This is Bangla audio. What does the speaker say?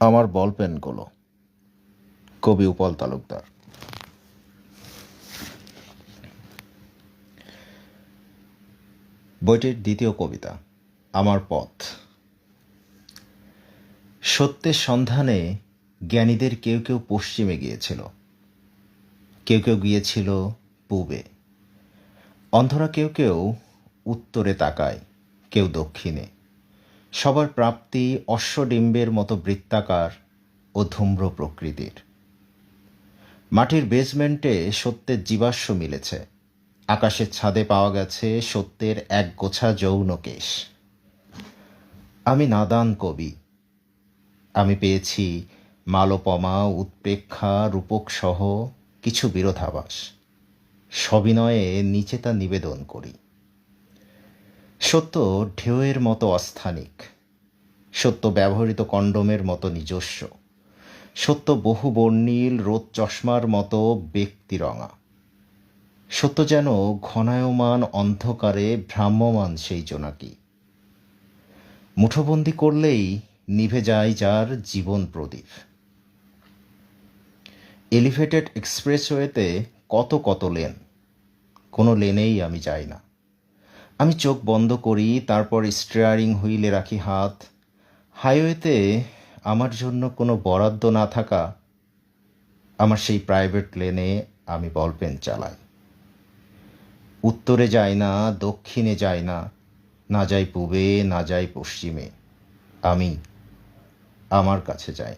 আমার বল পেনগুলো কবি উপল তালুকদার। বইটির দ্বিতীয় কবিতা, আমার পথ। সত্যের সন্ধানে জ্ঞানীদের কেউ কেউ পশ্চিমে গিয়েছিল। কেউ কেউ গিয়েছিল পূবে। অন্ধরা কেউ কেউ উত্তরে তাকায়, কেউ দক্ষিণে। সবার প্রাপ্তি অশ্বডিম্বের মতো বৃত্তাকার ও ধূম্র প্রকৃতির। মাটির বেসমেন্টে সত্যের জীবাশ্ম মিলেছে। আকাশের ছাদে পাওয়া গেছে সত্যের এক গোছা যৌন কেশ। আমি নাদান কবি। আমি পেয়েছি মালোপমা উৎপ্রেক্ষা রূপক সহ কিছু বিরোধাভাস। সবিনয়ে নিচে তা নিবেদন করি। সত্য ঢেউয়ের মতো অস্থানিক, সত্য ব্যবহৃত কন্ডোমের মতো নিজস্ব, সত্য বহু বর্ণিল রোদ চশমার মতো ব্যক্তিরঙা সত্য যেন ঘনায়মান অন্ধকারে ভ্রাম্যমান সেই জোনাকি। মুঠোবন্দি করলেই নিভে যায় যার জীবন প্রদীপ। এলিভেটেড এক্সপ্রেসওয়েতে কত কত লেন, কোনো লেনেই আমি যাই না। আমি চোখ বন্ধ করি, তারপর স্টিয়ারিং হুইলে রাখি হাত। হাইওয়েতে আমার জন্য কোনো বরাদ্দ না থাকা আমার সেই প্রাইভেট লেনে আমি বলপেন চালাই। উত্তরে যাই না, দক্ষিণে যাই না না যাই পূবে, না যাই পশ্চিমে। আমি আমার কাছে যাই।